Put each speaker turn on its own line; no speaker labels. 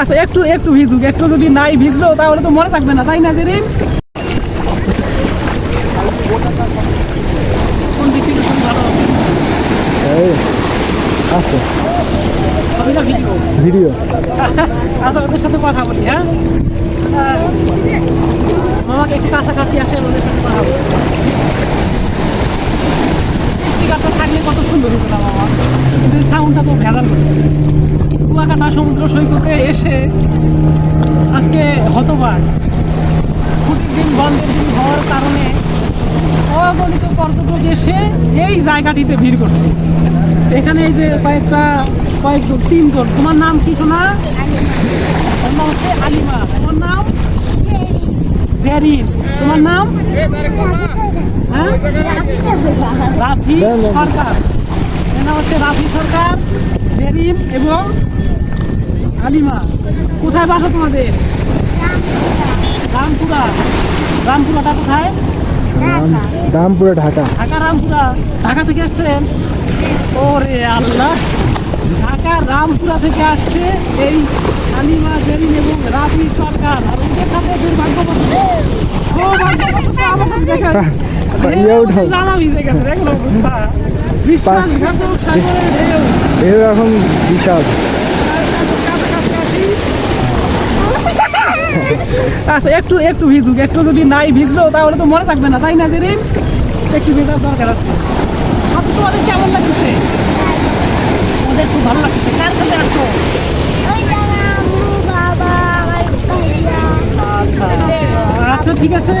আচ্ছা একটু একটু ভিজুক একটু যদি নাই ভিজলো তাহলে তো মনে থাকবে না তাই না জেরিন? কোন দিক থেকে শুরু ভালো হবে?
এই আছে।
আমি না ভিজবো।
ভিডিও।
আচ্ছা ওদের সাথে কথা বলি হ্যাঁ? মামাকে একটু কাছাকাছি আসে ওদের সাথে কথা বলি। থাকলে কত সুন্দর হতো না মামা। কিন্তু সাউন্ডটা তো ভেজাল করে কুয়াকাটা সমুদ্র সৈকতে এসে আজকে হতবাক ছুটির দিন বন্ধের দিন হওয়ার কারণে অগণিত পর্যটক এসে এই জায়গাটিতে ভিড় করছে। এখানে এই যে কয়েকটা, কয়েকজন, তিনজন, তোমার নাম কি শোনা হচ্ছে আলিমা। তোমার নাম? জেরিন। তোমার নাম? হ্যাঁ? রাফি। সরকার। এর নাম হচ্ছে রাফি সরকার, জেরিন এবং আলিমা কোথায় বাসা তোমাদের? রামপুরা। রামপুরাটা কোথায়?
দামপুরে ঢাকা।
ঢাকা রামপুরা। ঢাকা থেকে আসছেন? ওরে আল্লাহ। ঢাকা রামপুরা থেকে আসছে এই আলিমা জেরিন এবং রাবি সরকার। আর ওদের সাথে দুর্ভাগ্যবশত সৌভাগ্যবশত আমার সাথে দেখা
ইয়ে উঠাও।
আচ্ছা একটু একটু ভিজুক একটু যদি নাই ভিজলো তাহলে তো মনে থাকবে না তাই না জেরিন? একটু ভেজার দরকার আছে। আপনি তোমাদের কেমন লাগছে? ওদের খুব ভালো লাগছে। কার সাথে আসো আচ্ছা আচ্ছা ঠিক আছে।